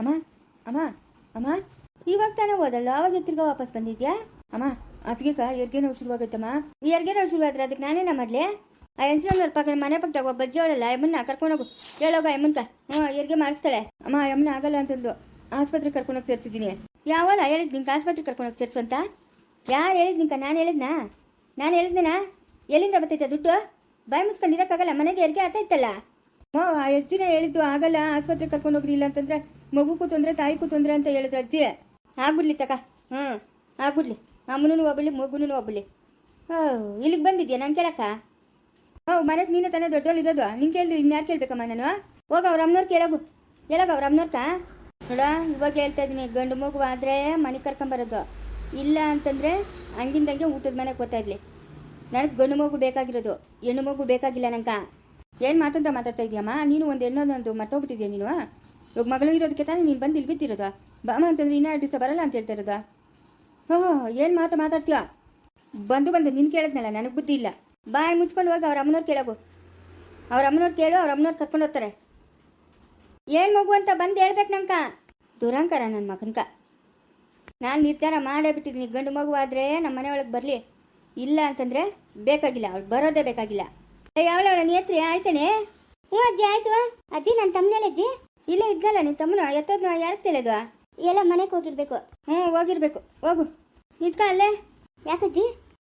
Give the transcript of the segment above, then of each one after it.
ಅಮ್ಮ ಅಮ್ಮ ಅಮ್ಮ. ಇವಾಗ ತಾನೇ ಹೋದಲ್ಲ ಅವಾಗ ತಿರ್ಗಾ ವಾಪಸ್ ಬಂದಿದ್ಯಾ? ಅಮ್ಮ ಅದಕ್ಕೆ ಎರ್ಗೆ ನೋವು ಶುರುವಾಗೈತಮ್ಮ ಎರ್ಗೆ ನೋವು ಶುರುವಾದ್ರೆ ಅದಕ್ಕೆ ನಾನೇನ ಮಾಡ್ಲಿ? ಆ ಎಂಜಿನವ್ರ ಪಕ್ಕ ಮನೆ ಪಕ್ಕದಾಗ ಒಬ್ಬ ಬಜ್ಜಿ ಅವಳಲ್ಲ ಎಮ್ಮನ್ನ ಕರ್ಕೊಂಡೋಗು ಹೇಳೋಗ ಯಮ್ಮನ್ಕ ಹ್ಞೂ ಎರ್ಗೆ ಮಾಡಿಸ್ತಾಳೆ. ಅಮ್ಮ ಯಮ್ಮನ ಆಗಲ್ಲ ಅಂತಂದು ಆಸ್ಪತ್ರೆಗೆ ಕರ್ಕೊಂಡೋಗಿ ಸೇರ್ತಿದ್ದೀನಿ ಯಾವಲ್ಲ ಹೇಳಿದ್ ನಿಂಗೆ ಆಸ್ಪತ್ರೆಗೆ ಕರ್ಕೊಂಡೋಗಿ ಸೇರ್ಸು ಅಂತ? ಯಾರು ಹೇಳಿದ್ ನಿಂಕ ನಾನು ಹೇಳಿದ್ನಾ? ನಾನು ಹೇಳಿದ್ನಾ ಎಲ್ಲಿಂದ ಬರ್ತೈತೆ ದುಡ್ಡು? ಬಾಯಿ ಮುಚ್ಕೊಂಡು ಇರೋಕ್ಕಾಗಲ್ಲ ಮನೆಗೆ ಎರ್ಗೆ ಆತೈತಲ್ಲ ಹ್ಞೂ ಆ ಎಜ್ಜಿನ ಹೇಳಿದ್ದು ಆಗಲ್ಲ ಆಸ್ಪತ್ರೆಗೆ ಕರ್ಕೊಂಡೋಗ್ರಿ ಇಲ್ಲ ಅಂತಂದ್ರೆ ಮಗುಗೂ ತೊಂದರೆ ತಾಯಿಕು ತೊಂದರೆ ಅಂತ ಹೇಳಿದ್ರು ಅಜ್ಜಿ, ಆಗ್ಬಿಡ್ಲಿ ತಕ. ಹ್ಞೂ ಆಗ್ಬಿಡ್ಲಿ. ಅಮ್ಮನೂ ಒಬ್ಬಳಿ ಮಗುನೂ ಒಬ್ಬಳಿ ಹೋ ಇಲ್ಲಿಗೆ ಬಂದಿದ್ಯಾ ನಾನು ಕೇಳಕ್ಕ? ಓ, ಮನೆಗೆ ನೀನು ತಾನೇ ದೊಡ್ಡವಳಿರೋದು ನಿಂಗೆ ಕೇಳಿದ್ರು ಇನ್ಯಾರು ಕೇಳ್ಬೇಕಮ್ಮ ನಾನು? ಹೋಗ ಅವ್ರ ಅಮ್ಮನವ್ರು ಕೇಳೋಗು. ಹೇಳೋಗ ಅವ್ರ ಅಮ್ಮನವ್ರಕ ನೋಡ, ಇವಾಗ ಹೇಳ್ತಾ ಇದ್ದೀನಿ, ಗಂಡು ಮಗು ಆದರೆ ಮನೆ ಕರ್ಕೊಂಬರೋದು ಇಲ್ಲ ಅಂತಂದರೆ ಹಂಗಿಂದಂಗೆ ಊಟದ ಮನೆಗೆ ಗೊತ್ತಾ ಇರಲಿ. ನನಗೆ ಗಂಡು ಮಗು ಬೇಕಾಗಿರೋದು. ಹೆಣ್ಣು ಮಗು ಬೇಕಾಗಿಲ್ಲ ನಂಗೆ. ಏನು ಮಾತಂತ ಮಾತಾಡ್ತಾ ಇದೀಯಮ್ಮ? ನೀನು ಒಂದು ಹೆಣ್ಣೊಂದು ಮರ್ತೋಗ್ಬಿಟ್ಟಿದ್ಯಾ ನೀನು? ಇವಾಗ ಮಗಳು ಇರೋದಕ್ಕೆ ತಾನೇ ನೀನು ಬಂದು ಇಲ್ಲಿ ಬಿದ್ದಿರೋದು ಬಾಮ ಅಂತಂದ್ರೆ ಇನ್ನೂ ಎರಡು ದಿವಸ ಬರಲ್ಲ ಅಂತ ಹೇಳ್ತಾ ಇರೋದು ಹೋ, ಏನು ಮಾತು ಮಾತಾಡ್ತೀಯ? ಬಂದು ಬಂದು ನಿನ್ನ ಕೇಳಿದ್ನಲ್ಲ, ನನಗೆ ಬುದ್ಧಿ ಇಲ್ಲ. ಬಾಯಿ ಮುಚ್ಕೊಂಡು ಹೋಗಿ, ಅವ್ರ ಅಮ್ಮನವ್ರು ಕೇಳೋಗು. ಅವ್ರ ಅಮ್ಮನವ್ರು ಕೇಳು, ಅವ್ರ ಅಮ್ಮನವ್ರು ಕರ್ಕೊಂಡು ಹೋಗ್ತಾರೆ. ಏನು ಮಗು ಅಂತ ಬಂದು ಹೇಳ್ಬೇಕು ನಂಕ? ದುರಂಕರ ನನ್ನ ಮಗನ್ಕ. ನಾನು ನಿರ್ಧಾರ ಮಾಡೇ ಬಿಟ್ಟಿದ್ದೀನಿ ಗಂಡು ಮಗು ಆದರೆ ನಮ್ಮ ಮನೆ ಒಳಗೆ ಬರಲಿ. ಇಲ್ಲ ಅಂತಂದರೆ ಬೇಕಾಗಿಲ್ಲ, ಅವ್ಳು ಬರೋದೇ ಬೇಕಾಗಿಲ್ಲ. ಯಾವಳ ನೇತ್ರಿ ಆಯ್ತಾನೆ? ಹ್ಞೂ ಅಜ್ಜಿ, ಆಯ್ತು. ಅಜ್ಜಿ ನನ್ನ ತಮ್ಮನೇಲೆ ಅಜ್ಜಿ. ಇಲ್ಲೇ ಇದ್ನಲ್ಲ ನಿನ್ನ ತಮ್ಮನ ಎತ್ತದ್ನ ಯಾರಿಗೆ ತಿಳಿದ್ವಾ ಎಲ್ಲ ಮನೆಗೆ ಹೋಗಿರ್ಬೇಕು. ಹ್ಞೂ ಹೋಗಿರ್ಬೇಕು. ಹೋಗು. ನಿಂತ್ಕ ಅಲ್ಲೇ. ಯಾಕಜ್ಜಿ?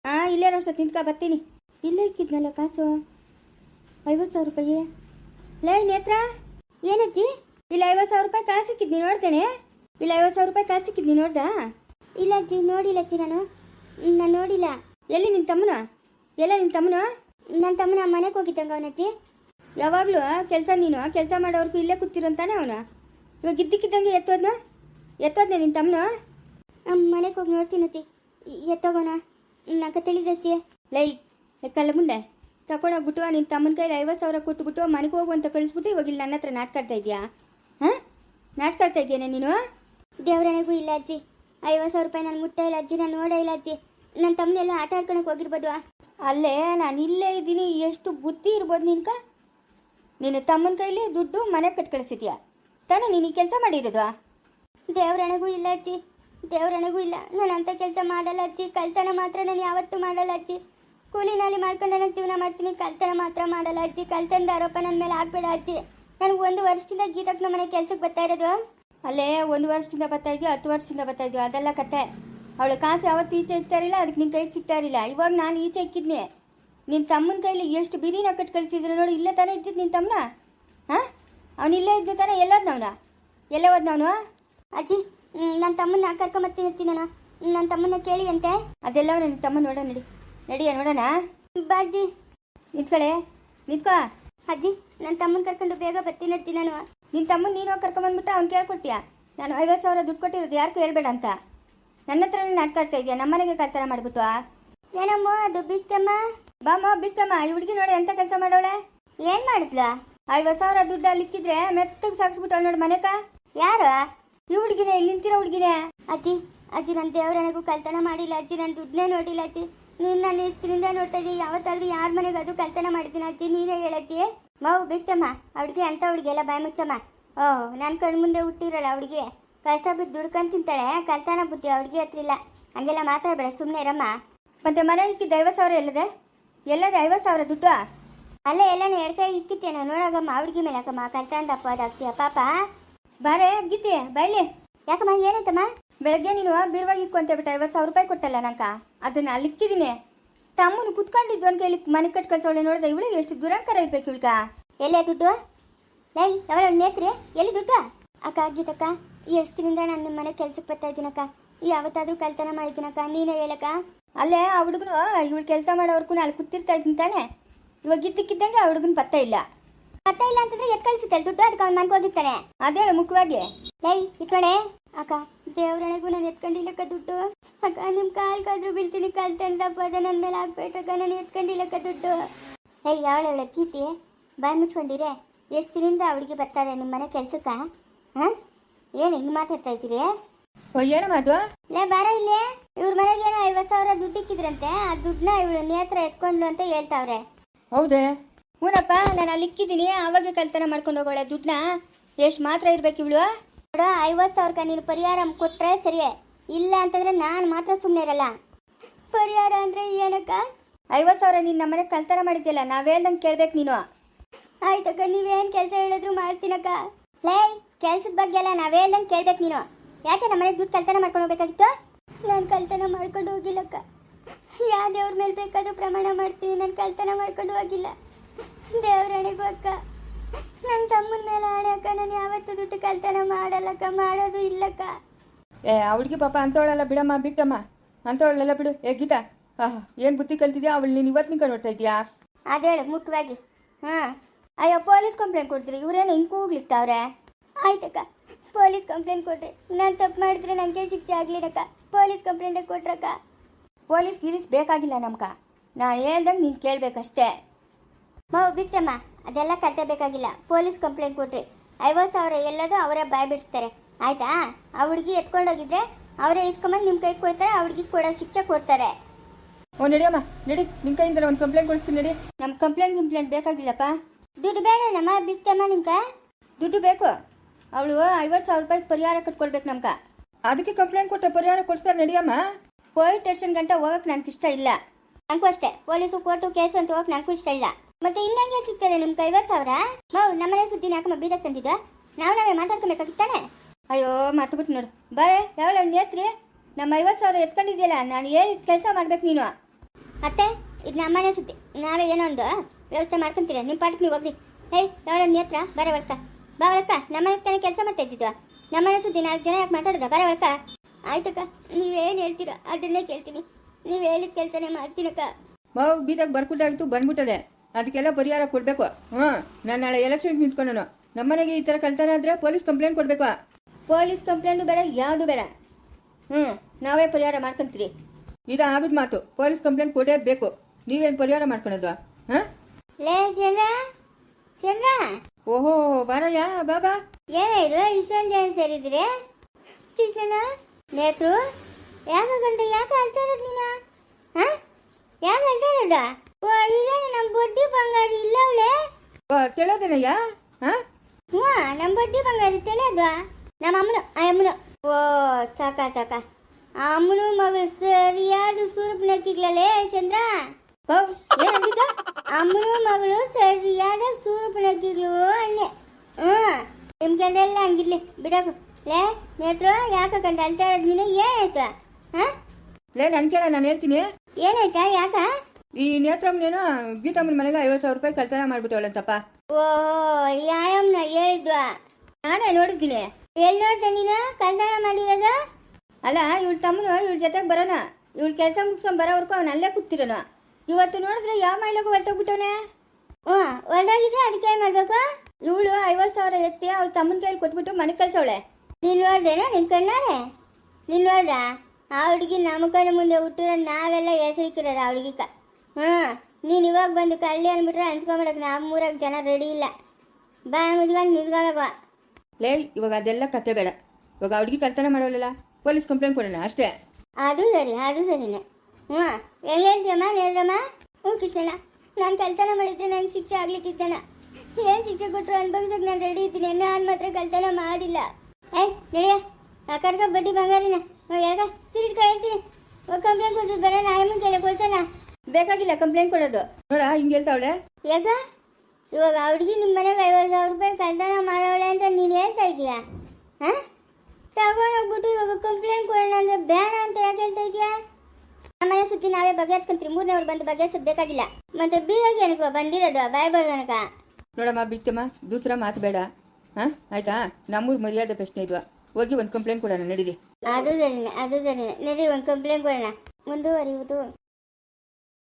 ಹಾ ಇಲ್ಲೇ ಅಷ್ಟ ನಿಂತ್ಕ ಬರ್ತೀನಿ. ಇಲ್ಲೇ ಇಕ್ಕಿದ್ನಲ್ಲ ಕಾಸು? ಐವತ್ತು ಸಾವಿರ ರೂಪಾಯಿ. ಲೇ ನೇತ್ರ. ಏನಜ್ಜಿ? ಇಲ್ಲ ಐವತ್ತು ಸಾವಿರ ರೂಪಾಯಿ ಕಾಸು ಸಿಕ್ಕಿದ್ನಿ ನೋಡ್ತೇನೆ. ಇಲ್ಲ ಐವತ್ತು ಸಾವಿರ ರೂಪಾಯಿ ಕಾಸು ಸಿಕ್ಕಿದ್ನಿ ನೋಡ್ದಾ? ಇಲ್ಲ ಅಜ್ಜಿ ನೋಡಿಲ್ಲ ಅಜ್ಜಿ ನಾನು. ನಾನು ನೋಡಿಲ್ಲ. ಎಲ್ಲಿ ನಿಮ್ಮ ತಮ್ಮನ? ಎಲ್ಲ ನಿಮ್ಮ ತಮ್ಮನ? ನನ್ನ ತಮ್ಮನ ಮನೆಗೆ ಹೋಗಿದ್ದಂಗ ಅವನಜ್ಜಿ. ಯಾವಾಗಲೂ ಕೆಲಸ ನೀನು ಕೆಲಸ ಮಾಡೋರ್ಗು ಇಲ್ಲೇ ಕೂತಿರಂತಾನೆ ಅವನು. ಇವಾಗ ಇದ್ದಕ್ಕಿದ್ದಂಗೆ ಎತ್ತೋದ್ನ? ಎತ್ತೋದ್ನೆ ನಿನ್ನ ತಮ್ಮನ? ಮನೆಗೆ ಹೋಗಿ ನೋಡ್ತೀನಿ ಅಜ್ಜಿ ಎತ್ತೋಗೋಣ. ನಂಗೆ ತಿಳಿದಿ ಲೈ ಕಲ್ಲ ಮುಂದೆ. ತಗೊಂಡೋಗ್ಬಿಟ್ಟು ನಿನ್ನ ತಮ್ಮನ ಕೈಲಿ ಐವತ್ತು ಸಾವಿರ ಕೊಟ್ಬಿಟ್ಟು ಮನೆಗೆ ಹೋಗು ಅಂತ ಕಳಿಸ್ಬಿಟ್ಟು ಇವಾಗ ಇಲ್ಲಿ ನನ್ನ ಹತ್ರ ನಾಟ್ಕಾಡ್ತಾ ಇದೆಯಾ? ಹಾಂ? ನಾಟ್ಕಾಡ್ತಾ ಇದೆಯಾ ನೀನು ದೇವ್ರನೆಗೂ ಇಲ್ಲ ಅಜ್ಜಿ. ಐವತ್ತು ಸಾವಿರ ರೂಪಾಯಿ ನಾನು ಮುಟ್ಟ ಇಲ್ಲ ಅಜ್ಜಿ ನಾನು ನೋಡೇ ಇಲ್ಲ ಅಜ್ಜಿ. ನನ್ನ ತಮ್ಮನೆಲ್ಲ ಆಟ ಆಡ್ಕೊಳಕ್ಕೆ ಹೋಗಿರ್ಬೋದು. ಅಲ್ಲೇ ನಾನು ಇಲ್ಲೇ ಇದ್ದೀನಿ ಎಷ್ಟು ಬುದ್ಧಿ ಇರ್ಬೋದು ನಿನ್ಕ? ನಿನ್ನ ತಮ್ಮನ ಕೈಲಿ ದುಡ್ಡು ಮನೆ ಕಟ್ ಕಳಿಸಿದ್ಯಾ ತಾನೇ ನೀನು ಕೆಲಸ ಮಾಡಿರೋದು? ದೇವ್ರಣೆಗೂ ಇಲ್ಲ ಅಜ್ಜಿ. ದೇವ್ರಣೆಗೂ ಇಲ್ಲ. ನಾನು ಅಂತ ಕೆಲಸ ಮಾಡಲ್ಲ ಅಜ್ಜಿ. ಕಳ್ತನ ಮಾತ್ರ ನಾನು ಯಾವತ್ತೂ ಮಾಡಲ್ಲ ಅಜ್ಜಿ. ಕೂಲಿನಲ್ಲಿ ನಾಲಿ ಮಾಡ್ಕೊಂಡು ನಾನು ಜೀವನ ಮಾಡ್ತೀನಿ. ಕಳ್ತನ ಮಾತ್ರ ಮಾಡಲ್ಲ ಅಜ್ಜಿ. ಕಳ್ತನದ ಆರೋಪ ನನ್ನ ಮೇಲೆ ಆಗ್ಬೇಡ ಅಜ್ಜಿ. ನನಗೆ ಒಂದು ವರ್ಷದಿಂದ ಗೀತಕ್ಕೆ ಮನೆ ಕೆಲ್ಸಕ್ಕೆ ಬರ್ತಾ ಇರೋದು? ಅಲ್ಲೇ ಒಂದು ವರ್ಷದಿಂದ ಬರ್ತಾ ಇದೆಯೋ ಹತ್ತು ವರ್ಷದಿಂದ ಬರ್ತಾ ಇದೆಯೋ ಅದೆಲ್ಲ ಕತೆ. ಅವಳು ಕಾಸು ಯಾವತ್ತು ಈಚೆ ಇಕ್ತಾ ಇರಲಿಲ್ಲ ಅದಕ್ಕೆ ನಿನ್ನ ಕೈ ಸಿಗ್ತಾ ಇರಲಿಲ್ಲ. ಇವಾಗ ನಾನು ಈಚೆ ಇಕ್ಕಿದ್ನೆ. ನಿನ್ನ ತಮ್ಮನ ಕೈಲಿ ಎಷ್ಟು ಬಿರಿನ ಕಟ್ ಕಳಿಸಿದ್ರು ನೋಡಿ ಇಲ್ಲೇ ತಾನೇ ಇದ್ದಿದ್ದು ನಿನ್ನ ತಮ್ಮನ ಹಾಂ? ಅವನು ಇಲ್ಲೇ ಇದ್ದು ತಾನೇ ಎಲ್ಲೋದ್ನವನ? ಎಲ್ಲೇ ಹೋದ್ನವನು ಅಜ್ಜಿ ನನ್ನ ತಮ್ಮನ್ನ ಕರ್ಕೊಂಬರ್ತೀನಿ ಅಜ್ಜಿ ನಾನು. ನನ್ನ ತಮ್ಮನ್ನ ಕೇಳಿ ಅಂತೆ ಅದೆಲ್ಲ ನಿನ್ನ ತಮ್ಮ ನೋಡ ನಡಿ. ನಡಿಯ ನೋಡೋಣ? ಬಾಜಿ ನಿಂತ್ಕೊಳ್ಳೆ ನಿಂತ್ಕೋ. ಅಜ್ಜಿ ನನ್ನ ತಮ್ಮನ ಕರ್ಕೊಂಡು ಬೇಗ ಬರ್ತೀನಿ ಅಜ್ಜಿ ನಾನು. ನಿನ್ನ ತಮ್ಮನ ನೀನು ಹೋಗಿ ಕರ್ಕೊಂಬಂದ್ಬಿಟ್ಟು ಅವ್ನು ಕೇಳ್ಕೊಡ್ತೀಯ? ನಾನು ಐವತ್ತು ಸಾವಿರ ದುಡ್ಡು ಕೊಟ್ಟಿರೋದು ಯಾರಿಗೂ ಹೇಳ್ಬೇಡ ಅಂತ. ನನ್ನ ಹತ್ರನೇ ನಾಟ್ಕಾಡ್ತಾ ಇದೆಯಾ? ನಮ್ಮನೆಗೆ ಕಳ್ತನ ಮಾಡಿಬಿಟ್ಟು ಏನಮ್ಮ ಅದು ಬಿತ್ತಮ್ಮ ಬಾಮ್ಮ ಬಿತ್ತಮ್ಮ ಈ ಹುಡುಗಿ ನೋಡಿ ಎಂತ ಕೆಲಸ ಮಾಡೋಳೆ? ಏನ್ ಮಾಡಿದ್ಲ ಐವತ್ ಸಾವಿರ ದುಡ್ಡು ಅಲ್ಲಿ ಇಕ್ಕಿದ್ರೆ ಮೆತ್ತಗೆ ಸಾಕ್ಸ್ಬಿಟ್ಟು ನೋಡಿ ಮನೆಕ ಯಾರು? ಈ ಹುಡುಗಿನೇ ಇಲ್ಲಿ ನಿಂತಿರೋ ಹುಡುಗಿನೇ. ಅಜ್ಜಿ ಅಜ್ಜಿ ನನ್ನ ದೇವ್ರ ನನಗೂ ಕಲ್ತನ ಮಾಡಿಲ್ಲ. ಅಜ್ಜಿ ನನ್ನ ದುಡ್ಡನ್ನೇ ನೋಡಿಲ್ಲ ಅಜ್ಜಿ. ನೀನು ನಾನು ಇಷ್ಟರಿಂದ ನೋಡ್ತಾ ಇದ್ದೀನಿ ಯಾವತ್ತಾದ್ರೂ ಯಾರ ಮನೆಗೆ ಅದು ಕಲ್ತನ ಮಾಡಿದ್ದೀನಿ ಅಜ್ಜಿ? ನೀನೇ ಹೇಳಜ್ಜಿ ಮಾವು ಬಿತ್ತಮ್ಮ. ಅವಳಿಗೆ ಅಂತ ಹುಡುಗಿ ಎಲ್ಲ ಬಾಯ್ ಮುಚ್ಚಮ್ಮ? ಓ ನನ್ನ ಕಣ್ಣು ಮುಂದೆ ಹುಟ್ಟಿರಲ್ಲ ಅವಳಿಗೆ ಕಷ್ಟ ಬಿದ್ದು ದುಡ್ಕೊಂಡ್ ತಿಂತಾಳೆ. ಕಲ್ತಾನ ಬುದ್ಧಿ ಅವಳಿಗೆ ಹತ್ರ ಇಲ್ಲ. ಹಂಗೆಲ್ಲ ಮಾತಾಡಬೇಡ. ಸುಮ್ಮನೆ ಇರಮ್ಮ. ಮತ್ತೆ ಮನೆಗೆ ಐವತ್ತು ಸಾವಿರ ಎಲ್ಲದೆ? ಎಲ್ಲದೆ ಐವತ್ತು ಸಾವಿರ ದುಡ್ಡು? ಅಲ್ಲೇ ಎಲ್ಲನೂ ಎಡ್ಕೈ ಇಕ್ಕಿತ್ತೇನೋ ನೋಡಾಗಮ್ಮ ಮೇಲೆ ಯಾಕಮ್ಮ ಕಳ್ತನ ತಪ್ಪ ಅದಾಗ್ತೀಯ ಪಾಪ? ಬಾರೇ ಗೀತೆ ಬೈಲಿ. ಯಾಕಮ್ಮ ಏನಾಯ್ತಮ್ಮ ಬೆಳಗ್ಗೆ ನೀನು ಬೀರ್ವಾಗಿ ಇಕ್ಕು ಅಂತ ಬಿಟ್ಟು ಐವತ್ತು ಸಾವಿರ ರೂಪಾಯಿ ಕೊಟ್ಟಲ್ಲ ನಂಕ ಅದನ್ನ ಅಲ್ಲಿ ಇಕ್ಕಿದ್ದೀನಿ ತಮ್ಮನು ಕುತ್ಕೊಂಡಿದ್ದು ಅನ್ಕ ಕೈಲಿ ಮನೆ ಕಟ್ ಕಳ್ಸೋಳೆ ನೋಡಿದ್ರೆ ಇವಳಿಗೆ ಎಷ್ಟು ದುರಂಕಾರ ಇರ್ಬೇಕು ಇವಳ್ಕ ಎಲ್ಲೇ ದುಡ್ಡು? ಲೈ ಅವಳ ನೇತ್ರಿ, ಎಲ್ಲಿ ದುಡ್ಡು? ಅಕ್ಕ, ಗೀತಕ್ಕ ಎಷ್ಟು ದಿನದಿಂದ ನಾನು ನಿಮ್ಮ ಮನೆ ಕೆಲ್ಸಕ್ಕೆ ಬರ್ತಾ ಇದ್ದೀನಕ್ಕ ಯಾವತ್ತಾದ್ರೂ ಕಲ್ತನ ಮಾಡಿದ್ದೀನಕ್ಕ, ನೀನೇ ಹೇಳಕ್ಕ? ಅಲ್ಲೇ ಆ ಹುಡುಗನು ಇವಳು ಕೆಲಸ ಮಾಡೋರ್ಗು ಅಲ್ಲಿ ಕೂತಿರ್ತಾ ಇದ್ದೀನಿ ತಾನೆ. ಇವಾಗ ಇದ್ದಕ್ಕಿದ್ದಂಗೆ ಆ ಹುಡುಗನ ಪತ್ತ ಇಲ್ಲ. ಪತ್ತ ಇಲ್ಲ ಅಂತಂದ್ರೆ ಎತ್ ಕಳಿಸುತ್ತಲ್ಲ ದುಡ್ಡು ಅದಕ್ಕೆ ಅವ್ನು ಮನ್ಕೋಗಿರ್ತಾನೆ ಅದೇ ಮುಖ್ಯವಾಗಿ. ಲೈ ಇಟ್ಕೊಳೆ ಅಕ್ಕ ದೇವ್ರಣೆಗೂ ನಾನು ಎತ್ಕೊಂಡಿಲ್ಲಕ್ಕ ದುಡ್ಡು. ಅಕ್ಕ ನಿಮ್ಮ ಕಾಲ್ಗಾದ್ರೂ ಬೀಳ್ತೀನಿ ತಂದಪ್ಪ ಅದ ನನ್ನ ಮೇಲೆ ಆಗ್ಬೇಕಕ್ಕ ನಾನು ಎತ್ಕೊಂಡಿಲ್ಲಕ್ಕ ದುಡ್ಡು. ಏಯ್ ಯಾವಳ ಕೀರ್ತಿ ಬಾಯ್ ಮುಚ್ಕೊಂಡಿರೇ. ಎಷ್ಟು ದಿನದಿಂದ ಅವಳಿಗೆ ಬರ್ತಾ ಇದೆ ನಿಮ್ಮ ಮನೆ ಕೆಲ್ಸಕ್ಕ? ಹಾಂ? ಏನು ಹಿಂಗೆ ಮಾತಾಡ್ತಾ ಇದ್ದೀರಿ? ಏನಮ್ಮ ಅದು ಲೇ ಬಾರ ಇಲ್ಲೇ. ಇವ್ರ ಮನೆಗೆ ಏನೋ ಐವತ್ತು ಸಾವಿರ ದುಡ್ಡು ಇಕ್ಕಿದ್ರಂತೆ. ಆ ದುಡ್ಡನ್ನ ಇವಳು ನೇತ್ರ ಎತ್ಕೊಂಡು ಅಂತ ಹೇಳ್ತಾವ್ರೆ. ಹೌದೇ? ಹೂನಪ್ಪ ನಾನು ಅಲ್ಲಿ ಇಕ್ಕಿದ್ದೀನಿ. ಆವಾಗ ಕಲ್ತನ ಮಾಡ್ಕೊಂಡು ಹೋಗೋಳೆ ದುಡ್ಡನ್ನ ಎಷ್ಟು ಮಾತ್ರ ಇರ್ಬೇಕು ಇವಳು? ನೋಡು ಐವತ್ತು ಸಾವಿರಕ್ಕೆ ನೀನು ಪರಿಹಾರ ಕೊಟ್ಟರೆ ಸರಿಯೇ. ಇಲ್ಲ ಅಂತಂದ್ರೆ ನಾನು ಮಾತ್ರ ಸುಮ್ಮನೆ ಇರಲ್ಲ. ಪರಿಹಾರ ಅಂದರೆ ಏನಕ್ಕ? ಐವತ್ತು ಸಾವಿರ ನೀನು ನಮ್ಮನೆ ಕಲ್ತನ ಮಾಡಿದ್ಯಲ್ಲ ನಾವು ಹೇಳ್ದಂಗೆ ಕೇಳ್ಬೇಕು ನೀನು. ಆಯ್ತಕ್ಕ ನೀವೇನು ಕೆಲಸ ಹೇಳಿದ್ರು ಮಾಡ್ತೀನಕ್ಕ. ಲೇ ಕೆಲ್ಸದ ಬಗ್ಗೆ ಎಲ್ಲ ನಾವೇ ಹೇಳ್ದಂಗೆ ಕೇಳ್ಬೇಕು ನೀನು. ಯಾಕೆ ನಮ್ಮನೆ ದುಡ್ಡು ಕಲ್ತನ ಮಾಡ್ಕೊಂಡು ಹೋಗ್ಬೇಕಾಗಿತ್ತು? ನಾನು ಕಲ್ತನ ಮಾಡ್ಕೊಂಡು ಹೋಗಿಲ್ಲಕ್ಕ ಯಾವ ದೇವ್ರ ಮೇಲೆ ಬೇಕಾದ್ರೂ ಪ್ರಮಾಣ ಮಾಡ್ತೀನಿ ನಾನು ಕಲ್ತನ ಮಾಡ್ಕೊಂಡು ಹೋಗಿಲ್ಲ. ದೇವ್ರ ಹಣೆಗೂ ಅಕ್ಕ. ನನ್ನ ತಮ್ಮನ ಮೇಲೆ ಹಣೆ ಅಕ್ಕ ನಾನು ಯಾವತ್ತೂ ದುಡ್ಡು ಕಳ್ತನ ಮಾಡಲ್ಲಕ್ಕ ಮಾಡೋದು ಇಲ್ಲಕ್ಕ ಏ ಅವಳಿಗೆ ಪಾಪ ಅಂತವಳೆಲ್ಲ ಬಿಡಮ್ಮ ಬಿಟ್ಟಮ್ಮ. ಅಂತವಳೆಲ್ಲ ಬಿಡು. ಏ ಗೀತಾ ಆಹಾ ಏನು ಬುದ್ಧಿ ಕಲ್ತಿದ್ಯಾ? ಅವಳು ನೀನು ಇವತ್ತು ನಿಂಕ ನೋಡ್ತಾ ಇದೀಯಾ? ಅದೇಳು ಮುಖ್ಯವಾಗಿ. ಹಾಂ. ಅಯ್ಯೋ ಪೊಲೀಸ್ ಕಂಪ್ಲೇಂಟ್ ಕೊಡ್ತೀರಿ. ಇವ್ರೇನು ಹಿಂಗೆ ಕೂಗ್ಲಿಕ್ತಾವ್ರೆ ಆಯ್ತಕ್ಕ. ಪೊಲೀಸ್ ಕಂಪ್ಲೇಂಟ್ ಕೊಟ್ಟೆ ನಾನು ತಪ್ಪು ಮಾಡಿದ್ರೆ ನನಗೆ ಶಿಕ್ಷೆ ಆಗ್ಲಿನಕ್ಕ ಪೊಲೀಸ್ ಕಂಪ್ಲೇಂಟ್ ಕೊಟ್ರಕ್ಕ. ಪೊಲೀಸ್ ಗಿರೀಸ್ ಬೇಕಾಗಿಲ್ಲ ನಮ್ಕ ನಾನು ಹೇಳ್ದಂಗೆ ನೀನು ಕೇಳಬೇಕಷ್ಟೇ. ಮಾವು ಬಿತ್ತಮ್ಮ ಅದೆಲ್ಲ ಕಟ್ಟಬೇಕಾಗಿಲ್ಲ ಪೊಲೀಸ್ ಕಂಪ್ಲೇಂಟ್ ಕೊಟ್ರಿ ಐವತ್ತು ಸಾವಿರ ಎಲ್ಲದೂ ಅವರೇ ಬಾಯ್ ಬಿಡಿಸ್ತಾರೆ. ಆಯ್ತಾ? ಆ ಹುಡುಗಿ ಎತ್ಕೊಂಡೋಗಿದ್ರೆ ಅವರೇ ಇಸ್ಕೊಂಬಂದು ನಿಮ್ಮ ಕೈ ಕೊಡ್ತಾರೆ ಆ ಹುಡುಗಿ ಕೂಡ ಶಿಕ್ಷೆ ಕೊಡ್ತಾರೆ. ಓ ನಡಿಯಮ್ಮ ನಡಿ. ನಿಮ್ಮ ಕೈಯಿಂದ ಒಂದು ಕಂಪ್ಲೇಂಟ್ ಕೊಡಿಸ್ತೀನಿ ನಡಿ. ನಮ್ಮ ಕಂಪ್ಲೇಂಟ್ ಕಂಪ್ಲೇಂಟ್ ಬೇಕಾಗಿಲ್ಲಪ್ಪ. ದುಡ್ಡು ಬೇಡ ನಮ್ಮ ಬಿಡ್ತಮ್ಮ ನಿಮ್ಗೆ. ದುಡ್ಡು ಬೇಕು. ಅವಳು ಐವತ್ತು ಸಾವಿರ ರೂಪಾಯಿ ಪರಿಹಾರ ಕಟ್ಕೊಳ್ಬೇಕು ನಮ್ಗೆ. ಅದಕ್ಕೆ ಕಂಪ್ಲೇಂಟ್ ಕೊಟ್ಟ ಪರಿಹಾರ ಕೊಡ್ತಾರೆ ನಡಿಯಮ್ಮ? ಪೊಲೀಸ್ ಸ್ಟೇಷನ್ ಗಂಟ ಹೋಗಕ್ ನನಗೆ ಇಷ್ಟ ಇಲ್ಲ. ನನಗೂ ಅಷ್ಟೇ. ಪೊಲೀಸು ಕೋರ್ಟು ಕೇಸ್ ಅಂತ ಹೋಗಕ್ ನನಗೂ ಇಷ್ಟ ಇಲ್ಲ. ಮತ್ತೆ ಇನ್ನಂಗೆ ಸಿಗ್ತದೆ ನಿಮ್ಗೆ ಐವತ್ತು ಸಾವಿರ? ಹೌದು ನಮ್ಮನೆ ಸುದ್ದಿನ ಯಾಕಮ್ಮ ಬೀದಕ್ ತಂದಿದ್ದ? ನಾವು ನಾವೇ ಮಾತಾಡ್ಕೊಬೇಕಾಗಿತ್ತಾನೆ ಅಯ್ಯೋ ಮರ್ತುಬಿಟ್ಟು ನೋಡು. ಬರೇ ಯಾವಳ ನೇತ್ರಿ? ನಮ್ಮ ಐವತ್ತು ಸಾವಿರ ಎತ್ಕೊಂಡಿದ್ಯಲ್ಲ ನಾನು ಏನ್ ಕೆಲಸ ಮಾಡ್ಬೇಕು ನೀನು. ಅತ್ತೆ ಇದು ನಮ್ಮನೆ ಸುದ್ದಿ. ನಾವೇ ಏನೋ ಒಂದು ವ್ಯವಸ್ಥೆ ಮಾಡ್ಕೊಂತೀರ? ನಿಮ್ಮ ಪಾಠಕ್ಕೆ ನೀವು ಹೋಗ್ರಿ. ಹೇಯ್ ಯಾವಳ ನೇತ್ರ? ಬರೇ ಒಳಕ ಬಾ ಒಳಕ ನಮ್ಮನೆ ತಾನೇ ಕೆಲಸ ಮಾಡ್ತಾ ಇದ್ದಿದ್ವಾ? ನಮ್ಮನೆ ಸುದ್ದಿ ನಾಲ್ಕು ಜನ ಯಾಕೆ ಮಾತಾಡಿದ? ಬರ ಆಯ್ತಕ್ಕ ನೀವೇನು ಹೇಳ್ತೀರಾ? ಅದನ್ನೇ ಕೇಳ್ತೀನಿ. ನೀವು ಹೇಳಿದ ಕೆಲಸನೇ ಮಾಡ್ತೀನಕ್ಕ ಮಾವು ಬೀದಾಗ ಬರ್ಕುಟಾಗಿತ್ತು ಬಂದ್ಬಿಟ್ಟದೆ. ಅದಕ್ಕೆಲ್ಲ ಪರಿಹಾರ ಕೊಡಬೇಕು. ಹ್ಞೂ ನಾನು ನಾಳೆ ಎಲೆಕ್ಷನ್ ನಿಂತ್ಕೊಂಡನು. ನಮ್ಮನೆಗೆ ಈ ಥರ ಕಳ್ತನ ಆದರೆ ಪೊಲೀಸ್ ಕಂಪ್ಲೇಂಟ್ ಕೊಡಬೇಕು. ಪೊಲೀಸ್ ಕಂಪ್ಲೇಂಟ್ ಬೇಡ ಯಾವುದು ಬೇಡ. ಹ್ಞೂ ನಾವೇ ಪರಿಹಾರ ಮಾಡ್ಕೊಂತೀರಿ ಇದು ಆಗದ ಮಾತು. ಪೊಲೀಸ್ ಕಂಪ್ಲೇಂಟ್ ಕೊಡೇ ಬೇಕು ನೀವೇನು ಪರಿಹಾರ ಮಾಡ್ಕೊಳೋದು? ಹಾಂ ಲೇ ಚಂದ್ರ. ಚಂದ್ರ. ಓಹೋ ಬಾರಯ್ಯ ಬಾಬಾ. ಏನಾಯ್ತು ಇಷ್ಟೊಂದು ಜನ ಸೇರಿದ್ರೆ ಕೃಷ್ಣನ? ನೇತ್ರು? ಯಾಕ ಗಂಡ ಯಾಕೆ ಅಳ್ತಾ ಇರೋದು ನೀನ? ಹಾ? ಯಾಕೆ ಅಳ್ತಾ ಇರೋದ ಓ ಈಗ ನಮ್ಮ ಬಡ್ಡಿ ಬಂಗಾರಿ ಇಲ್ಲ ಅವಳೆ? ಓ ತಿಳಿಯೋದೇನಯ್ಯ ಹಾ? ಹ್ಞೂ ನಮ್ಮ ಬಡ್ಡಿ ಬಂಗಾರಿ ನಮ್ಮ ಅಮ್ಮನ ಆ ಅಮ್ಮನ. ಓ ಸಾಕ ಆ ಅಮ್ಮನ ಮಗಳು ಸರಿಯಾದ ಸೂರಪ್ ನಕ್ಕಿಗ್ಲೇ ಚಂದ್ರ? ಓ ಅಮ್ಮನ ಮಗಳು ಸರಿಯಾದ ಸೂರು ನಕ್ಕಿಗ್ಲು ಅಣ್ಣೆ. ಹ್ಞೂ ನಿಮ್ಗೆಲ್ಲ ಹಂಗಿರ್ಲಿ. ಬಿಡಕು ಲೇ ನೇತ್ರ ಯಾಕ ಕಂಡ ಅಂತ ಇರೋದು ನೀನು? ಏನಾಯ್ತು ಹಾ? ಲೇ ನನ್ ಕೇಳ ನಾನು ಹೇಳ್ತೀನಿ. ಏನಾಯ್ತಾ ಯಾಕ? ಈ ನೇತ್ರಮ್ಮನೇನೋ ಗೀತಮ್ಮನ ಮನೆಗೆ ಐವತ್ತು ಸಾವಿರ ರೂಪಾಯಿ ಕಳ್ತನ ಮಾಡ್ಬಿಟ್ಟವಳಂತಪ್ಪ. ಓ ಯಾಯಮ್ಮನ ಹೇಳಿದ್ವಾ. ನಾನೇ ನೋಡಿದ್ದೀನಿ. ಎಲ್ಲಿ ನೋಡ್ದೆ ನೀನು? ಕಲ್ತನ ಮಾಡಿರೋದು? ಅಲ್ಲ ಇವಳ ತಮ್ಮನು ಇವಳ ಜೊತೆಗೆ ಬರೋಣ ಇವಳು ಕೆಲಸ ಮುಗಿಸ್ಕೊಂಡ್ ಬರೋವರೆಗೂ ಅವ್ನು ಅಲ್ಲೇ ಕೂತಿರೋನ. ಇವತ್ತು ನೋಡಿದ್ರೆ ಯಾವ ಮೈಲಾಗೂ ಹೊರಟೋಗ್ಬಿಟ್ಟವನೆ? ಹ್ಞೂ ಹೊರಟೋಗಿದ್ರೆ ಅದಕ್ಕೆ ಏನು ಮಾಡ್ಬೇಕು? ಇವಳು ಐವತ್ತು ಸಾವಿರ ಎತ್ತಿ ಅವ್ಳ ತಮ್ಮನ ಕೈಲಿ ಕೊಟ್ಬಿಟ್ಟು ಮನೆ ಕಳ್ಸವಳೆ ನೀನು ನೋಡ್ದೇನೋ ನಿನ್ನ ಕಣ್ಣಾರೆ? ನೀನು ನೋಡ್ದ? ಆ ಹುಡುಗಿ ನಮ್ಮ ಕಣ್ಣು ಮುಂದೆ ಹುಟ್ಟಿರೋ ನಾವೆಲ್ಲ ಹೆಸರಿಕ್ಕಿರೋದು ಅವಳಿಗೆ ಹುಡುಗಿಕ ಹ್ಞೂ ನೀನು ಇವಾಗ ಬಂದು ಕಳ್ಳಿ ಅಂದ್ಬಿಟ್ರೆ ಹಂಚ್ಕೊಂಬಿಡಕ್ಕೆ ನಮ್ಮ ಮೂರಾಗ ಜನ ರೆಡಿ ಇಲ್ಲ. ಬಾ ಮುದ್ಕೊಂಡು ನಿಂತ್ಕೊಬೇಕು ಲೇ ಇವಾಗ ಅದೆಲ್ಲ ಕತೆ ಬೇಡ. ಇವಾಗ ಹುಡುಗಿ ಕಳ್ತನ ಮಾಡೋಲ್ಲ ಪೊಲೀಸ್ ಕಂಪ್ಲೇಂಟ್ ಕೊಡೋಣ ಅಷ್ಟೇ. ಅದು ಸರಿ ಅದು ಸರಿನೇ. ಹ್ಞೂ ಎಲ್ಲಿ ಹೇಳ್ತೀಯಮ್ಮ ಹೇಳ್ರಮ್ಮ ಹ್ಞೂ ಕೃಷ್ಣಣ್ಣ. ನಾನು ಕಳ್ತನ ಮಾಡಿದ್ರೆ ನನಗೆ ಶಿಕ್ಷೆ ಆಗ್ಲಿಕ್ಕಿತ್ತಣ್ಣ ಏನು ಶಿಕ್ಷೆ ಕೊಟ್ಟರು ಅನ್ಭವಿಸಕ್ಕೆ ನಾನು ರೆಡಿ ಇದ್ದೀನಿ ನಾನು ಮಾತ್ರ ಕಳ್ತನ ಮಾಡಿಲ್ಲ. ಏ ನಡೆಯ ಆ ಕರ್ಕ ಬಡ್ಡಿ ಬಂಗಾರಿನ. ಯಾಕ? ಸಿರಿಡ್ಕ ಹೇಳ್ತೀನಿ ಕಂಪ್ಲೇಂಟ್ ಕೊಟ್ಟರು ಬರೋಣ ಆಯಮ್ಮನ ಕೇಳ ಕೊಡ್ಸೋಣ. ಬೇಕಾಗಿಲ್ಲ ಕಂಪ್ಲೇಂಟ್ ಕೊಡೋದು. ನೋಡ ಹಿಂಗೆ ಹೇಳ್ತಾವಳೆ. ಯಾಕ? ಇವಾಗ ಅವ್ರಿಗೆ ನಿಮ್ಮ ಮನೆಗೆ ಐವತ್ತು ಸಾವಿರ ರೂಪಾಯಿ ಕಳ್ತನ ಮಾಡೋಳೆ ಅಂತ ನೀನು ಹೇಳ್ತಾ ಇದೀಯಾ ಹಾಂ? ತಗೊಂಡೋಗ್ಬಿಟ್ಟು ಇವಾಗ ಕಂಪ್ಲೇಂಟ್ ಕೊಡೋಣ ಅಂದ್ರೆ ಬೇಡ ಅಂತ ಯಾಕೆ ಹೇಳ್ತಾ ಇದೀಯಾ ಸುದ್ದಿ ನಾವೇ ಬಗೆಹರಿಸ್ಕೊಂತೀವಿ. ಮೂರನೇವ್ರು ಬಂದು ಬಗೆಹರಿಸೋದು ಬೇಕಾಗಿಲ್ಲ. ಮತ್ತೆ ಬೀಳಕ್ಕೆ ಏನಕ್ಕೋ ಬಂದಿರೋದು ಬಾಯ್ ಬರ್ಗಣಕ ನೋಡಮ್ಮ ಬಿತ್ತಮ್ಮ ದೂಸರ ಮಾತು ಬೇಡ. ಹಾ ಆಯ್ತಾ? ನಮ್ಮೂರು ಮರ್ಯಾದೆ ಪ್ರಶ್ನೆ ಇದ್ವಾ? ಹೋಗಿ ಒಂದು ಕಂಪ್ಲೇಂಟ್ ಕೊಡೋಣ ನಡೀರಿ. ಅದು ಸರಿ ಅದು ಸರಿ ನಡೀರಿ ಒಂದು ಕಂಪ್ಲೇಂಟ್ ಕೊಡೋಣ. ಮುಂದುವರಿಯುವುದು.